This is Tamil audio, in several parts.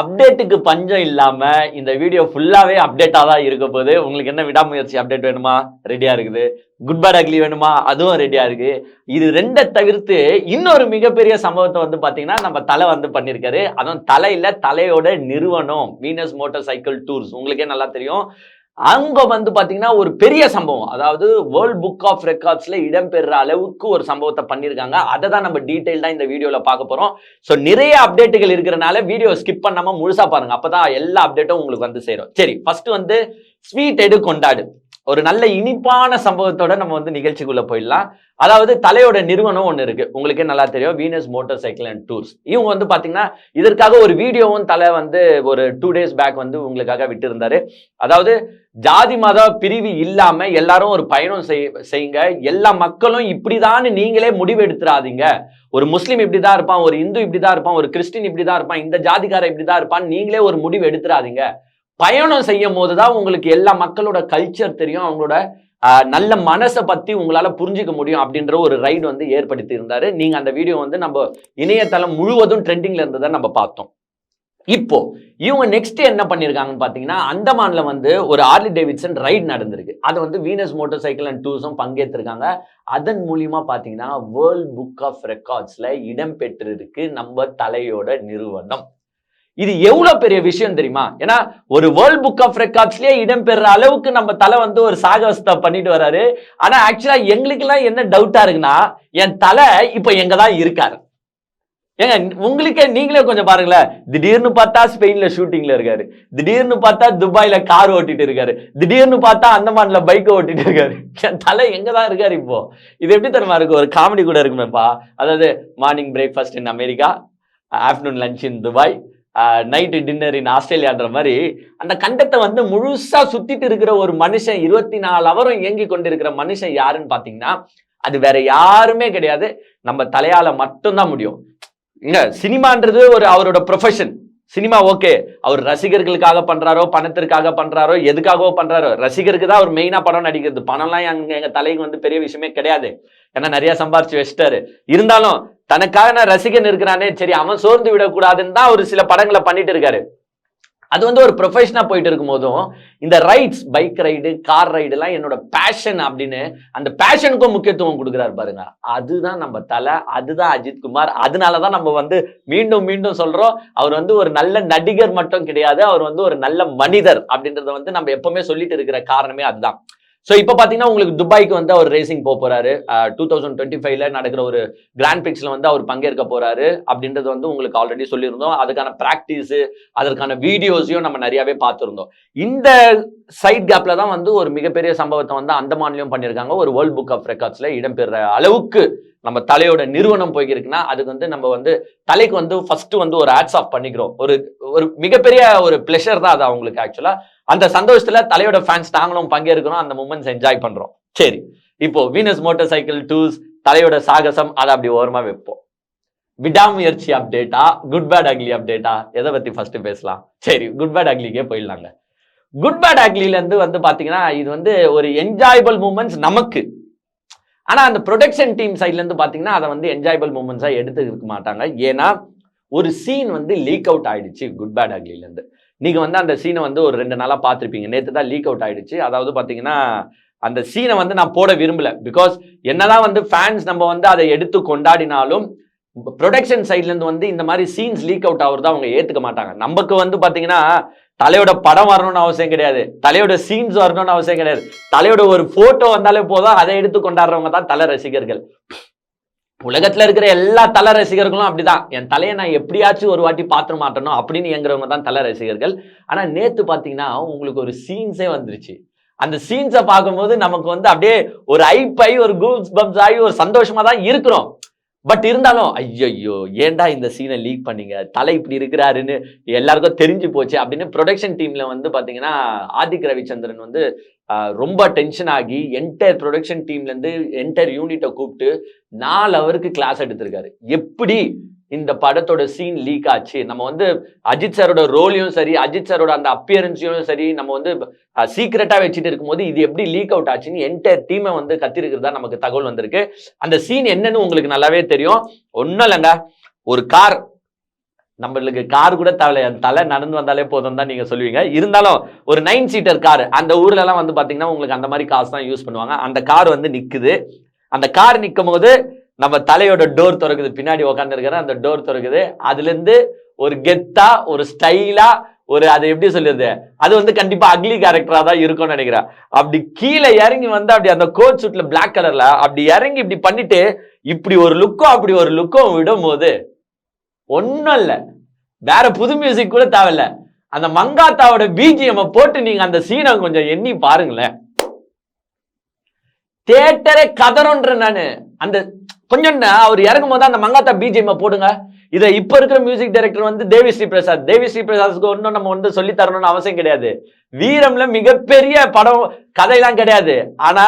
அப்டேட்டுக்கு பஞ்சம் இல்லாம இந்த வீடியோ ஃபுல்லாவே அப்டேட்டா தான் இருக்க போது உங்களுக்கு என்ன விடாமுயற்சி அப்டேட் வேணுமா? ரெடியா இருக்குது. குட் பேட் அக்லி வேணுமா? அதுவும் ரெடியா இருக்கு. இது ரெண்டை தவிர்த்து இன்னொரு மிகப்பெரிய சம்பவத்தை வந்து பாத்தீங்கன்னா நம்ம தலை வந்து பண்ணியிருக்காரு. அதுவும் தலையில தலையோட நிறுவனம். வீனஸ் மோட்டார் சைக்கிள் டூர்ஸ் உங்களுக்கே நல்லா தெரியும். அங்க வந்து பாத்தீங்கன்னா ஒரு பெரிய சம்பவம். அதாவது வேர்ல்ட் புக் ஆஃப் ரெக்கார்ட்ஸ்ல இடம்பெறுற அளவுக்கு ஒரு சம்பவத்தை பண்ணியிருக்காங்க அதை தான் நம்ம டீட்டெயில்டா இந்த வீடியோல பார்க்க போறோம். ஸோ நிறைய அப்டேட்டுகள் இருக்கிறனால வீடியோ ஸ்கிப் பண்ணாம முழுசா பாருங்க. அப்பதான் எல்லா அப்டேட்டும் உங்களுக்கு வந்து சேரும். சரி ஃபர்ஸ்ட் வந்து ஸ்வீட் எடு கொண்டாடு ஒரு நல்ல இனிப்பான சம்பவத்தோட நம்ம வந்து நிகழ்ச்சிக்குள்ள போயிடலாம். அதாவது தலையோட நிறுவனம் ஒன்று இருக்கு. உங்களுக்கே நல்லா தெரியும். Venus motor cycle and tours இவங்க வந்து பாத்தீங்கன்னா இதற்காக ஒரு வீடியோவும் தலை வந்து ஒரு டூ டேஸ் பேக் வந்து உங்களுக்காக விட்டு இருந்தாரு அதாவது ஜாதி மத பிரிவு இல்லாம எல்லாரும் ஒரு பயணம் செய் செய்யுங்க. எல்லா மக்களும் இப்படிதான் நீங்களே முடிவு எடுத்துடாதீங்க ஒரு முஸ்லீம் இப்படிதான் இருப்பான் ஒரு இந்து இப்படிதான் இருப்பான் ஒரு கிறிஸ்டின் இப்படிதான் இருப்பான் இந்த ஜாதிக்காரன் இப்படிதான் இருப்பான் நீங்களே ஒரு முடிவு எடுத்துறாதீங்க. பயணம் செய்யும் போதுதான் உங்களுக்கு எல்லா மக்களோட கல்ச்சர் தெரியும். அவங்களோட நல்ல மனசை பத்தி உங்களால புரிஞ்சுக்க முடியும் அப்படின்ற ஒரு ரைடு வந்து ஏற்படுத்தி இருந்தாரு. நீங்க அந்த வீடியோ வந்து நம்ம இணையதளம் முழுவதும் ட்ரெண்டிங்ல இருந்ததை நம்ம பார்த்தோம். இப்போ இவங்க நெக்ஸ்ட் என்ன பண்ணியிருக்காங்கன்னு பார்த்தீங்கன்னா அந்தமான்ல வந்து ஒரு ஆர்லி டேவிட்சன் ரைட் நடந்திருக்கு. அதை வந்து வீனஸ் மோட்டார் சைக்கிள் அண்ட் டூர்ஸும் பங்கேற்றிருக்காங்க. அதன் மூலியமா பார்த்தீங்கன்னா வேர்ல்ட் புக் ஆஃப் ரெக்கார்ட்ஸில் இடம்பெற்றிருக்கு நம்ம தலையோட நிறுவனம். இது எவ்வளவு பெரிய விஷயம் தெரியுமா? ஏன்னா ஒரு வேர்ல்ட் புக் ஆஃப் ரெக்கார்ட்ஸ்லயே இடம்பெற அளவுக்கு நம்ம தலை வந்து ஒரு சாகசத்தை பண்ணிட்டு வர்றாரு ஆனா ஆக்சுவலா எங்களுக்கெல்லாம் என்ன டவுட்டா இருக்குன்னா என் தலை இப்ப எங்க தான் இருக்காரு. ஏங்க உங்களுக்கே நீங்களே கொஞ்சம் பாருங்களேன். திடீர்னு பார்த்தா ஸ்பெயின்ல ஷூட்டிங்ல இருக்காரு. திடீர்னு பார்த்தா துபாயில கார் ஓட்டிட்டு இருக்காரு. திடீர்னு பார்த்தா அந்தமான்ல பைக் ஓட்டிட்டு இருக்காரு. என் தலை எங்க தான் இருக்காரு இப்போ? இது எப்படி தெரியுமா இருக்கு? ஒரு காமெடி கூட இருக்குமேப்பா. அதாவது morning breakfast in America afternoon lunch in Dubai night dinner in ஆஸ்திரேலியான்ற மாதிரி அந்த கண்டத்தை வந்து முழுசா சுத்திட்டு இருக்கிற ஒரு மனுஷன் இருபத்தி நாலு அவரும் இயங்கி கொண்டிருக்கிற மனுஷன் யாருன்னு பாத்தீங்கன்னா அது வேற யாருமே கிடையாது. நம்ம தலையால மட்டும்தான் முடியும். இங்க சினிமான்றது ஒரு அவரோட ப்ரொஃபஷன் சினிமா ஓகே. அவர் ரசிகர்களுக்காக பண்றாரோ பணத்திற்காக பண்றாரோ எதுக்காகவோ பண்றாரோ ரசிகருக்கு தான் அவர் மெயினா படம் நடிக்கிறது. பணம்லாம் எங்க எங்க தலைக்கு வந்து பெரிய விஷயமே கிடையாது. ஏன்னா நிறைய சம்பாரிச்சு வச்சிட்டாரு. இருந்தாலும் தனக்கான ரசிகன் இருக்கிறானே சரி அவன் சோர்ந்து விடக்கூடாதுன்னு தான் ஒரு சில படங்களை பண்ணிட்டு இருக்காரு. அது வந்து ஒரு ப்ரொஃபஷனா போயிட்டு இருக்கும் போதும் இந்த rides bike ride car ride எல்லாம் என்னோட பேஷன் அப்படின்னு அந்த பேஷனுக்கும் முக்கியத்துவம் கொடுக்குறாரு பாருங்க. அதுதான் நம்ம தலை அதுதான் அஜித் குமார். அதனாலதான் நம்ம வந்து மீண்டும் மீண்டும் சொல்றோம் அவர் வந்து ஒரு நல்ல நடிகர் மட்டும் கிடையாது அவர் வந்து ஒரு நல்ல மனிதர் அப்படின்றத வந்து நம்ம எப்பவுமே சொல்லிட்டு இருக்கிற காரணமே அதுதான். ஸோ இப்போ பார்த்தீங்கன்னா உங்களுக்கு துபாய்க்கு வந்து அவர் ரேசிங் போக போறாரு. டூ தௌசண்ட் டுவெண்ட்டி ஃபைவ்ல நடக்கிற ஒரு கிராண்ட் பிக்ஸில் வந்து அவர் பங்கேற்க போறாரு அப்படின்றது வந்து உங்களுக்கு ஆல்ரெடி சொல்லியிருந்தோம். அதுக்கான ப்ராக்டிஸ் அதற்கான வீடியோஸையும் நம்ம நிறையவே பார்த்துருந்தோம். இந்த சைட் கேப்ல தான் வந்து ஒரு மிகப்பெரிய சம்பவத்தை வந்து அந்தமான்லயும் பண்ணியிருக்காங்க. ஒரு வேர்ல்ட் புக் ஆஃப் ரெக்கார்ட்ஸ்ல இடம்பெற அளவுக்கு நம்ம தலையோட நிறுவனம் போய்க்கிருக்குன்னா அதுக்கு வந்து நம்ம வந்து தலைக்கு வந்து ஃபர்ஸ்ட் வந்து ஒரு ஆட்ஸ் ஆஃப் பண்ணிக்கிறோம். ஒரு ஒரு மிகப்பெரிய ஒரு பிளஷர் தான் அது அவங்களுக்கு ஆக்சுவலா அந்த சந்தோஷத்துல தலையோட ஃபேன்ஸ் நாங்களும் பங்கேற்கிறோம் அந்த மூமெண்ட்ஸ் என்ஜாய் பண்றோம். சரி இப்போ வீனஸ் மோட்டார் சைக்கிள் டூஸ் தலையோட சாகசம் அதை அப்படி ஓரமா வைப்போம். விடாமுயற்சி அப்டேட்டா குட் பேட் அக்லி அப்டேட்டா எதை பத்தி ஃபர்ஸ்ட் பேசலாம்? சரி குட் பேட் அக்லிக்கே போயிடலாங்க. குட் பேட் அக்லிலேருந்து வந்து பார்த்தீங்கன்னா இது வந்து ஒரு என்ஜாயபிள் மூமெண்ட்ஸ் நமக்கு. ஆனால் அந்த ப்ரொடக்ஷன் டீம் சைட்லேருந்து பார்த்தீங்கன்னா அதை வந்து என்ஜாயபிள் மூமெண்ட்ஸாக எடுத்துக்க மாட்டாங்க. ஏன்னா ஒரு சீன் வந்து லீக் அவுட் ஆகிடுச்சு குட் பேட் அக்லிலேருந்து நீங்கள் வந்து அந்த சீனை வந்து ஒரு ரெண்டு நாளாக பார்த்துருப்பீங்க. நேற்று தான் லீக் அவுட் ஆகிடுச்சு அதாவது பார்த்தீங்கன்னா அந்த சீனை வந்து நான் போட விரும்பல. பிகாஸ் என்னதான் வந்து ஃபேன்ஸ் நம்ம வந்து அதை எடுத்து கொண்டாடினாலும் ப்ரொடக்ஷன் சைட்லேருந்து வந்து இந்த மாதிரி சீன்ஸ் லீக் அவுட் ஆகுறத அவங்க ஏற்றுக்க மாட்டாங்க. நமக்கு வந்து பார்த்தீங்கன்னா தலையோட படம் வரணும்னு அவசியம் கிடையாது. தலையோட சீன்ஸ் வரணும்னு அவசியம் கிடையாது. தலையோட ஒரு போட்டோ வந்தாலே போதும். அதை எடுத்து கொண்டாடுறவங்க தான் தலை ரசிகர்கள். உலகத்துல இருக்கிற எல்லா தலை ரசிகர்களும் அப்படிதான். என் தலையை நான் எப்படியாச்சும் ஒரு வாட்டி பார்த்து மாட்டணும் அப்படின்னு இயங்குறவங்க தான் தலை ரசிகர்கள். ஆனா நேத்து பாத்தீங்கன்னா உங்களுக்கு ஒரு சீன்ஸே வந்துருச்சு. அந்த சீன்ஸை பார்க்கும்போது நமக்கு வந்து அப்படியே ஒரு ஐப் ஆகி ஒரு கூல்ஸ் பம்ஸ் ஆகி ஒரு சந்தோஷமா தான் இருக்கிறோம். பட் இருந்தாலும் ஐயோ ஏன்டா இந்த சீனை லீக் பண்ணீங்க? தலை இப்படி இருக்கிறாருன்னு எல்லாருக்கும் தெரிஞ்சு போச்சு அப்படின்னு ப்ரொடக்ஷன் டீம்ல வந்து பாத்தீங்கன்னா ஆதிக் ரவிச்சந்திரன் வந்து ரொம்ப டென்ஷன் ஆகி என்டையர் ப்ரொடக்ஷன் டீம்ல இருந்து என்டையர் யூனிட்டை கூப்பிட்டு நாலு அவருக்கு கிளாஸ் எடுத்திருக்காரு. எப்படி? இந்த படத்தோட சீன் லீக் ஆச்சு. நம்ம வந்து அஜித் சாரோட ரோலையும் சரி அஜித் சாரோட அந்த அப்பியரன்ஸையும் சரி நம்ம வந்து சீக்கிரட்டா வச்சுட்டு இருக்கும்போது இது எப்படி லீக் அவுட் ஆச்சுன்னு என்டையர் டீமை வந்து கத்திருக்கிறதா நமக்கு தகவல் வந்திருக்கு. அந்த சீன் என்னன்னு உங்களுக்கு நல்லாவே தெரியும். ஒன்றும் இல்லைங்க. ஒரு கார் நம்மளுக்கு கார் கூட தலை தலை நடந்து வந்தாலே போதும் தான் நீங்க சொல்லுவீங்க. இருந்தாலும் ஒரு நைன் சீட்டர் கார் அந்த ஊர்ல எல்லாம் வந்து பாத்தீங்கன்னா உங்களுக்கு அந்த மாதிரி காசு தான் யூஸ் பண்ணுவாங்க. அந்த கார் வந்து நிக்குது. அந்த கார் நிற்கும் போது நம்ம தலையோட டோர் திறக்குது. பின்னாடி உக்காந்துருக்கிற அந்த டோர் திறக்குது. அதுல இருந்து ஒரு கெத்தா ஒரு ஸ்டைலா ஒரு அதை எப்படி சொல்லுறது அது வந்து கண்டிப்பா அக்லி கேரக்டரா தான் இருக்கும்னு நினைக்கிறேன். அப்படி கீழே இறங்கி வந்து அப்படி அந்த கோட் சூட்ல பிளாக் கலர்ல அப்படி இறங்கி இப்படி பண்ணிட்டு இப்படி ஒரு லுக்கும் அப்படி ஒரு லுக்கும் விடும் போது ஒன்றும் இல்லை. வேற புது மியூசிக் கூட தேவையில்ல. அந்த மங்காத்தாவோட பிஜிஎம் போட்டு நீங்க அந்த சீனை கொஞ்சம் எண்ணி பாருங்களேன். தேட்டரே கதறோன்ற நானு. அந்த கொஞ்சம் அவர் இறங்கும் போது அந்த மங்காத்தா பிஜிஎம் போடுங்க. இதை இப்ப இருக்கிற மியூசிக் டைரக்டர் வந்து தேவி ஸ்ரீ பிரசாத் தேவி ஸ்ரீ பிரசாத்க்கு ஒன்றும் நம்ம வந்து சொல்லி தரணும்னு அவசியம் கிடையாது. வீரம்ல மிகப்பெரிய படம் கதையெல்லாம் கிடையாது. ஆனா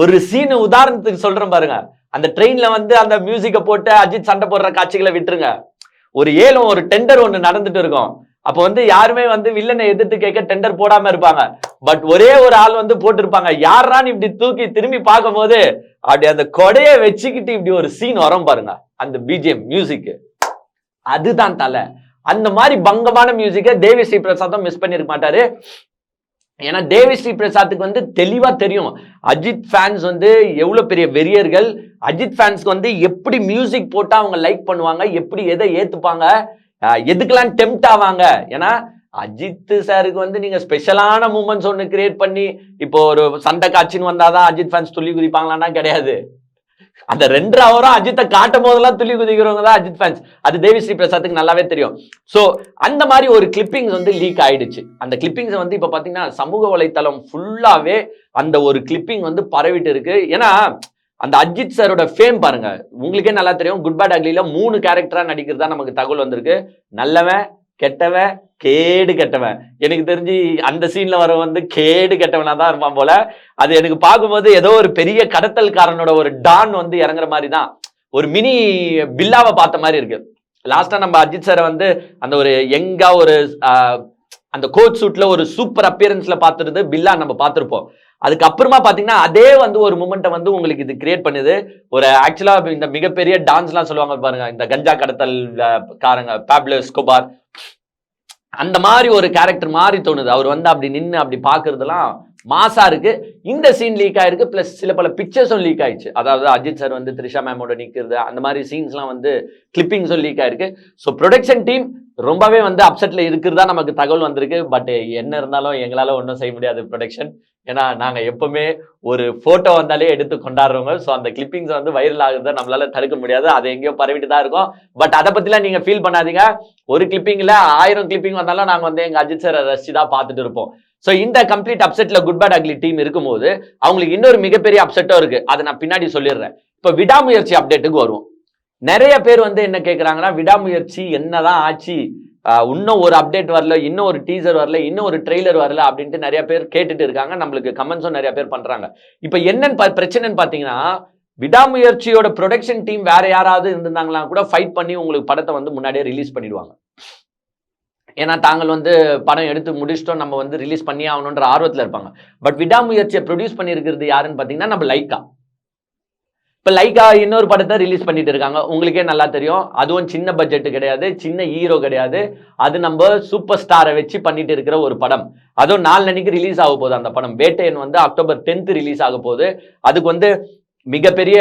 ஒரு சீன் உதாரணத்துக்கு சொல்றேன் பாருங்க. அந்த ட்ரெயின்ல வந்து அந்த மியூசிக்கை போட்டு அஜித் சண்டை போடுற காட்சிகளை விட்டுருங்க. ஒரு ஏலம் ஒரு டெண்டர் ஒன்று நடந்துட்டு இருக்கும். அப்போ வந்து யாருமே வந்து வில்லனை எதிர்த்து கேட்க டெண்டர் போடாம இருப்பாங்க. பட் ஒரே ஒரு ஆள் வந்து போட்டிருப்பாங்க. யாரான்னு இப்படி தூக்கி திரும்பி பார்க்கும்போது அப்படி அந்த கொடையை வச்சுக்கிட்டு இப்படி ஒரு சீன் வரும் பாருங்க. அந்த பிஜிஎம் மியூசிக் அதுதான் தலை. அந்த மாதிரி பங்கமான மியூசிக்கை தேவி ஸ்ரீ பிரசாத்தும் மிஸ் பண்ணிருக்க மாட்டாரு. ஏன்னா தேவி ஸ்ரீ பிரசாத்துக்கு வந்து தெளிவா தெரியும். அஜித் ஃபேன்ஸ் வந்து எவ்வளவு பெரிய வெறியர்கள். அஜித் ஃபேன்ஸ்க்கு வந்து எப்படி மியூசிக் போட்டா அவங்க லைக் பண்ணுவாங்க எப்படி எதை ஏத்துப்பாங்க. எதுக்கெல்லாம் டெம்ட் ஆவாங்க? ஏன்னா அஜித் சாருக்கு வந்து நீங்க ஸ்பெஷலான மூமெண்ட்ஸ் ஒன்று கிரியேட் பண்ணி இப்போ ஒரு சண்டை காட்சின்னு வந்தாதான் அஜித் ஃபேன்ஸ் துள்ளி குதிப்பாங்களான்னா கிடையாது. அந்த ரெண்டு அவரும் அஜித்தை காட்டும் போதெல்லாம் துள்ளி குதிக்கிறவங்க தான் அஜித் ஃபேன்ஸ் அது தேவி ஸ்ரீ பிரசாத்துக்கு நல்லாவே தெரியும். ஸோ அந்த மாதிரி ஒரு கிளிப்பிங்ஸ் வந்து லீக் ஆயிடுச்சு. அந்த கிளிப்பிங்ஸ் வந்து இப்போ பார்த்தீங்கன்னா சமூக வலைத்தளம் ஃபுல்லாவே அந்த ஒரு கிளிப்பிங் வந்து பரவிட்டு இருக்கு. ஏன்னா அந்த அஜித் சாரோட ஃபேம் பாருங்க. உங்களுக்கே நல்லா தெரியும் குட் பேட் அக்லியில மூணு கேரக்டரா நடிக்கிறதா நமக்கு தகவல் வந்திருக்கு. நல்லவன் கெட்டவன் கேடு கெட்டவன். எனக்கு தெரிஞ்சு அந்த சீன்ல வர வந்து கேடு கெட்டவனா தான் இருப்பான் போல. அது எனக்கு பார்க்கும்போது ஏதோ ஒரு பெரிய கடத்தல்காரனோட ஒரு டான் வந்து இறங்குற மாதிரி தான். ஒரு மினி பில்லாவை பார்த்த மாதிரி இருக்கு. லாஸ்டா நம்ம அஜித் சாரை வந்து அந்த ஒரு எங்கா ஒரு அந்த கோட் சூட்ல ஒரு சூப்பர் அப்பியரன்ஸ்ல பார்த்துருந்து பில்லா நம்ம பார்த்துருப்போம். அதுக்கப்புறமா பார்த்தீங்கன்னா அதே வந்து ஒரு மூமெண்ட்டை வந்து உங்களுக்கு இது கிரியேட் பண்ணுது. ஒரு ஆக்சுவலா இந்த மிகப்பெரிய டான்ஸ்லாம் சொல்லுவாங்க பாருங்க இந்த கஞ்சா கடத்தல் காரங்க பேப்லஸ் ஸ்கோபார் அந்த மாதிரி ஒரு கேரக்டர் மாதிரி தோணுது. அவர் வந்து அப்படி நின்று அப்படி பார்க்கறதெல்லாம் மாசா இருக்கு. இந்த சீன் லீக் ஆயிருக்கு. பிளஸ் சில பல பிக்சர்ஸும் லீக் ஆயிடுச்சு. அதாவது அஜித் சார் வந்து த்ரிஷா மேமோட நிற்கிறது அந்த மாதிரி சீன்ஸ்லாம் வந்து கிளிப்பிங்ஸும் லீக் ஆயிருக்கு. ஸோ ப்ரொடக்ஷன் டீம் ரொம்பவே வந்து அப்செட்ல இருக்கிறதா நமக்கு தகவல் வந்திருக்கு. பட் என்ன இருந்தாலும் எங்களால ஒன்றும் செய்ய முடியாது ப்ரொடக்ஷன் ஏன்னா நாங்க எப்பவுமே ஒரு போட்டோ வந்தாலே எடுத்து கொண்டாடுறவங்க ஸோ அந்த கிளிப்பிங்ஸ் வந்து வைரல் ஆகுறத நம்மளால தடுக்க முடியாது. அது எங்கேயோ பரவிட்டு தான் இருக்கும். பட் அதை பத்திலாம் நீங்க ஃபீல் பண்ணாதீங்க. ஒரு கிளிப்பிங்ல ஆயிரம் கிளிப்பிங் வந்தாலும் நாங்க வந்து எங்க அஜித் சாரை ரசிச்சு தான் பார்த்துட்டு இருப்போம். ஸோ இந்த கம்ப்ளீட் அப்செட்ல குட் பேட் அக்லி டீம் இருக்கும்போது அவங்களுக்கு இன்னொரு மிகப்பெரிய அப்செட்டும் இருக்கு. அதை நான் பின்னாடி சொல்லிடுறேன். இப்போ விடாமுயற்சி அப்டேட்டுக்கு வருவோம். நிறைய பேர் வந்து என்ன கேட்குறாங்கன்னா விடாமுயற்சி என்னதான் ஆச்சு? இன்னும் ஒரு அப்டேட் வரல இன்னும் ஒரு டீசர் வரல இன்னும் ஒரு ட்ரெய்லர் வரல அப்படின்ட்டு நிறைய பேர் கேட்டுட்டு இருக்காங்க. நம்மளுக்கு கமெண்ட்ஸும் நிறைய பேர் பண்றாங்க. இப்போ என்னன்னு பிரச்சனைன்னு பார்த்தீங்கன்னா விடாமுயற்சியோட ப்ரொடக்ஷன் டீம் வேற யாராவது இருந்திருந்தாங்களா கூட ஃபைட் பண்ணி உங்களுக்கு படத்தை வந்து முன்னாடியே ரிலீஸ் பண்ணிடுவாங்க. ஏன்னா தாங்கள் வந்து படம் எடுத்து முடிச்சிட்டோம் நம்ம வந்து ரிலீஸ் பண்ணி ஆகணுன்ற ஆர்வத்தில் இருப்பாங்க. பட் விடாமுயற்சியை ப்ரொடியூஸ் பண்ணியிருக்கிறது யாருன்னு பார்த்தீங்கன்னா நம்ம லைக்கா இப்போ லைக்கா இன்னொரு படத்தை ரிலீஸ் பண்ணிட்டு இருக்காங்க. உங்களுக்கே நல்லா தெரியும். அதுவும் சின்ன பட்ஜெட் கிடையாது. சின்ன ஹீரோ கிடையாது. அது நம்ம சூப்பர் ஸ்டாரை வச்சு பண்ணிட்டு இருக்கிற ஒரு படம். அதுவும் நாலு அன்னைக்கு ரிலீஸ் ஆக போகுது அந்த படம். வேட்டையன் வந்து அக்டோபர் டென்த் ரிலீஸ் ஆக போகுது. அதுக்கு வந்து மிகப்பெரிய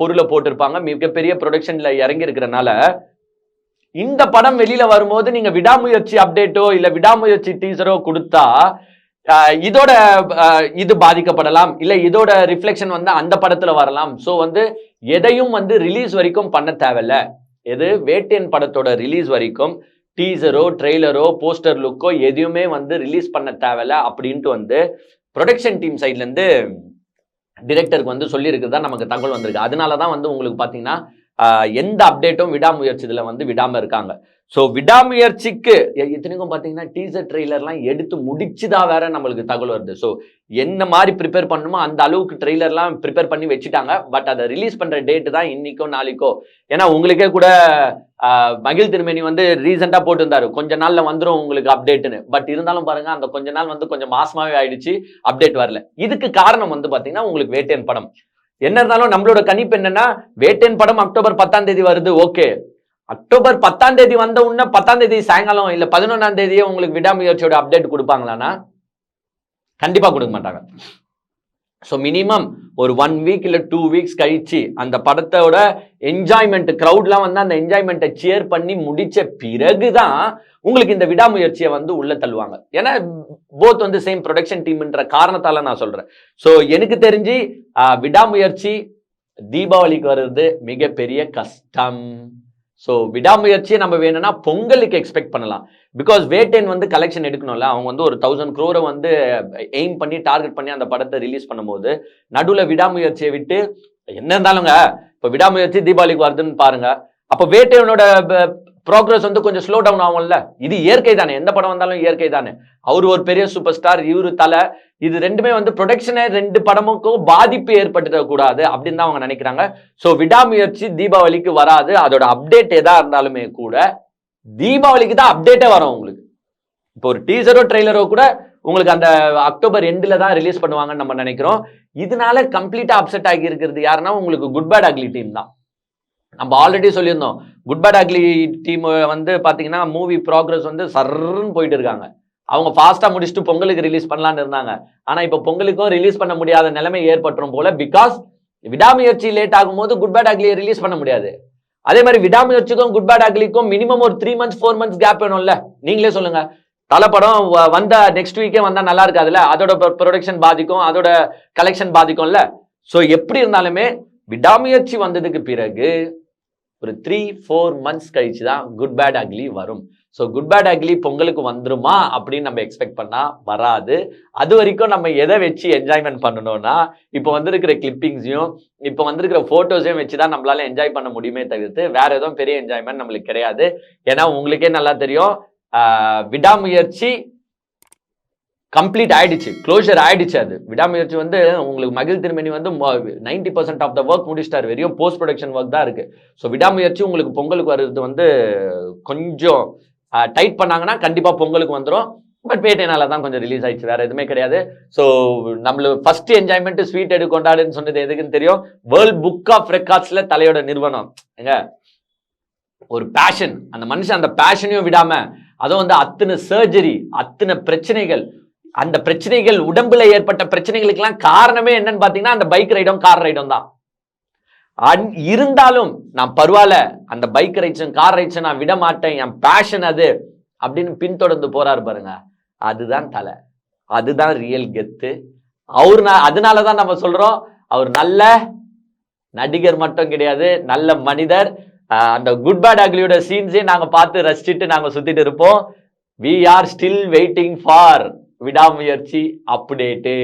பொருளை போட்டிருப்பாங்க. மிகப்பெரிய ப்ரொடக்ஷன்ல இறங்கி இருக்கிறனால இந்த படம் வெளியில வரும்போது நீங்க விடாமுயற்சி அப்டேட்டோ இல்ல விடாமுயற்சி டீசரோ கொடுத்தா இதோட இது பாதிக்கப்படலாம். இல்லை இதோட ரிஃப்ளெக்ஷன் வந்து அந்த படத்தில் வரலாம். ஸோ வந்து எதையும் வந்து ரிலீஸ் வரைக்கும் பண்ண தேவையில்ல. எது? வேட்டியன் படத்தோட ரிலீஸ் வரைக்கும் டீசரோ ட்ரெய்லரோ போஸ்டர் லுக்கோ எதையுமே வந்து ரிலீஸ் பண்ண தேவையில்ல அப்படின்ட்டு வந்து ப்ரொடக்ஷன் டீம் சைட்லேருந்து டிரெக்டருக்கு வந்து சொல்லியிருக்கிறதா நமக்கு தகவல் வந்திருக்கு. அதனால தான் வந்து உங்களுக்கு பார்த்தீங்கன்னா எந்த அப்டேட்டும் விடாமுயற்சி இதில் வந்து விடாமல் இருக்காங்க. ஸோ விடாமுயற்சிக்கு இத்தனைக்கும் பார்த்தீங்கன்னா டீசர் ட்ரெய்லர்லாம் எடுத்து முடிச்சுதான் வேற நம்மளுக்கு தகவல் வருது. ஸோ என்ன மாதிரி ப்ரிப்பேர் பண்ணணுமோ அந்த அளவுக்கு ட்ரெய்லர்லாம் ப்ரிப்பேர் பண்ணி வச்சுட்டாங்க. பட் அதை ரிலீஸ் பண்ணுற டேட்டு தான் இன்னைக்கோ நாளைக்கோ. ஏன்னா உங்களுக்கே கூட மகிழ் திருமணி வந்து ரீசெண்டாக போட்டிருந்தாரு. கொஞ்ச நாளில் வந்துடும் உங்களுக்கு அப்டேட்டுன்னு பட் இருந்தாலும் பாருங்க அந்த கொஞ்ச நாள் வந்து கொஞ்சம் மாசமாவே ஆயிடுச்சு. அப்டேட் வரல. இதுக்கு காரணம் வந்து பார்த்தீங்கன்னா உங்களுக்கு வேட்டையன் படம். என்ன இருந்தாலும் நம்மளோட கணிப்பு என்னன்னா வேட்டன் படம் அக்டோபர் பத்தாம் தேதி வருது ஓகே. அக்டோபர் பத்தாம் தேதி வந்த உடனே பத்தாம் தேதி சாயங்காலம் இல்ல பதினொன்னாம் தேதியே உங்களுக்கு விடாமுயற்சியோட அப்டேட் கொடுப்பாங்களான்னா கண்டிப்பா கொடுக்க மாட்டாங்க. ஸோ மினிமம் ஒரு ஒன் வீக் இல்லை டூ வீக்ஸ் கழிச்சு அந்த படத்தோட என்ஜாய்மெண்ட் க்ரௌட்லாம் வந்து அந்த என்ஜாய்மெண்ட்டை சேர் பண்ணி முடித்த பிறகு தான் உங்களுக்கு இந்த விடாமுயற்சியை வந்து உள்ளே தள்ளுவாங்க. ஏன்னா போத் வந்து சேம் ப்ரொடக்ஷன் டீம்ன்ற காரணத்தால் நான் சொல்கிறேன் ஸோ எனக்கு தெரிஞ்சு விடாமுயற்சி தீபாவளிக்கு வர்றது மிகப்பெரிய கஷ்டம். ஸோ விடாமுயற்சியை நம்ம வேணும்னா பொங்கலுக்கு எக்ஸ்பெக்ட் பண்ணலாம். பிகாஸ் வேட்டேன் வந்து கலெக்ஷன் எடுக்கணும்ல அவங்க வந்து ஒரு தௌசண்ட் க்ரோரை வந்து எய்ம் பண்ணி டார்கெட் பண்ணி அந்த படத்தை ரிலீஸ் பண்ணும்போது நடுவில் விடாமுயற்சியை விட்டு என்ன இருந்தாலுங்க இப்போ விடாமுயற்சி தீபாவளிக்கு வருதுன்னு பாருங்க. அப்போ வேட்டையனோட ப்ரோக்ரஸ் வந்து கொஞ்சம் ஸ்லோ டவுன் ஆகும்ல. இது இயற்கை தானே எந்த படம் வந்தாலும் இயற்கை தானே அவர் ஒரு பெரிய சூப்பர் ஸ்டார் இவரு தலை. இது ரெண்டுமே வந்து ப்ரொடக்ஷனே ரெண்டு படமுக்கும் பாதிப்பு ஏற்பட்டுடக்கூடாது அப்படின்னு தான் அவங்க நினைக்கிறாங்க. ஸோ விடாமுயற்சி தீபாவளிக்கு வராது. அதோட அப்டேட் எதா இருந்தாலுமே கூட தீபாவளிக்கு தான் அப்டேட்டே வரும் உங்களுக்கு. இப்போ ஒரு டீசரோ ட்ரெய்லரோ கூட உங்களுக்கு அந்த அக்டோபர் எண்டில் தான் ரிலீஸ் பண்ணுவாங்கன்னு நம்ம நினைக்கிறோம். இதனால கம்ப்ளீட்டாக அப்செட் ஆகி இருக்கிறது யாருன்னா உங்களுக்கு குட் பேட் அக்லி டீம் தான். நம்ம ஆல்ரெடி சொல்லியிருந்தோம். குட் பேட் அக்லி டீம் வந்து பார்த்தீங்கன்னா மூவி ப்ராக்ரஸ் வந்து சர்ன்னு போயிட்டு இருக்காங்க. அவங்க ஃபாஸ்ட்டாக முடிச்சுட்டு பொங்கலுக்கு ரிலீஸ் பண்ணலான்னு இருந்தாங்க. ஆனால் இப்போ பொங்கலுக்கும் ரிலீஸ் பண்ண முடியாத நிலைமை ஏற்பட்டுரும் போல பிகாஸ் விடாமுயற்சி லேட் ஆகும்போது குட் பேட் அக்லியை ரிலீஸ் பண்ண முடியாது. அதே மாதிரி விடாமுயற்சிக்கும் குட் பேட் அக்லிக்கும் மினிமம் ஒரு three months four months gap வேணும்ல? நீங்களே சொல்லுங்க. தலைப்படம் வ- வந்த நெக்ஸ்ட் வீக்கே வந்தால் நல்லா இருக்காதுல்ல? அதோட ப்ரொடக்ஷன் பாதிக்கும் அதோட கலெக்ஷன் பாதிக்கும்ல? ஸோ எப்படி இருந்தாலுமே விடாமுயற்சி வந்ததுக்கு பிறகு ஒரு த்ரீ ஃபோர் மந்த்ஸ் கழிச்சு தான் குட் பேட் அக்லி வரும். ஸோ குட் பேட் அக்லி பொங்கலுக்கு வந்துருமா அப்படின்னு நம்ம எக்ஸ்பெக்ட் பண்ணால் வராது. அது வரைக்கும் நம்ம எதை வச்சு என்ஜாய்மெண்ட் பண்ணணும்னா இப்போ வந்திருக்கிற கிளிப்பிங்ஸையும் இப்போ வந்திருக்கிற ஃபோட்டோஸையும் வச்சு தான் நம்மளால என்ஜாய் பண்ண முடியுமே தவிர்த்து வேற எதுவும் பெரிய என்ஜாய்மெண்ட் நம்மளுக்கு கிடையாது. ஏன்னா உங்களுக்கே நல்லா தெரியும் விடாமுயற்சி கம்ப்ளீட் ஆயிடுச்சு. க்ளோஷர் ஆயிடுச்சு அது. விடாமுயற்சி வந்து உங்களுக்கு மகிழ் திருமணி வந்து ninety percent of the work முடிச்சிட்டார். வெறும் போஸ்ட் ப்ரொடக்ஷன் ஒர்க் தான் இருக்கு. ஸோ விடாமுயற்சி உங்களுக்கு பொங்கலுக்கு வர்றது வந்து கொஞ்சம் டைட் பண்ணாங்கன்னா கண்டிப்பாக பொங்கலுக்கு வந்துடும் பட் பேட்டைனால தான் கொஞ்சம் ரிலீஸ் ஆயிடுச்சு. வேற எதுவுமே கிடையாது. ஸோ நம்மளுக்கு ஃபர்ஸ்ட் என்ஜாய்மெண்ட் ஸ்வீட் எடு கொண்டாடுன்னு சொன்னது எதுக்குன்னு தெரியும்? வேர்ல்ட் புக் ஆஃப் ரெக்கார்ட்ஸ்ல தலையோட நிறுவனம். எங்க? ஒரு பேஷன் அந்த மனுஷன் அந்த பேஷனையும் விடாம அதுவும் வந்து அத்தனை சர்ஜரி அத்தனை பிரச்சனைகள் அந்த பிரச்சனைகள் உடம்புல ஏற்பட்ட பிரச்சனைகளுக்கெல்லாம் காரணமே என்னன்னு பாத்தீங்கன்னா அந்த பைக் ரைடும் கார் ரைடும் தான். இருந்தாலும் நான் பரவாயில்ல அந்த பைக் ரைட்ஸும் கார் ரைட்ஸும் நான் விட மாட்டேன் என் பேஷன் அது அப்படின்னு பின்தொடர்ந்து போறாரு பாருங்க. அதுதான் தலை. அதுதான் ரியல் கெத்து. அவர் நான் அதனால தான் நம்ம சொல்றோம் அவர் நல்ல நடிகர் மட்டும் கிடையாது நல்ல மனிதர். அந்த குட் பேட் அக்லியோட சீன்ஸே நாங்க பார்த்து ரசிச்சுட்டு நாங்க சுத்திட்டு இருப்போம். We are still waiting for Vidaamuyarchi update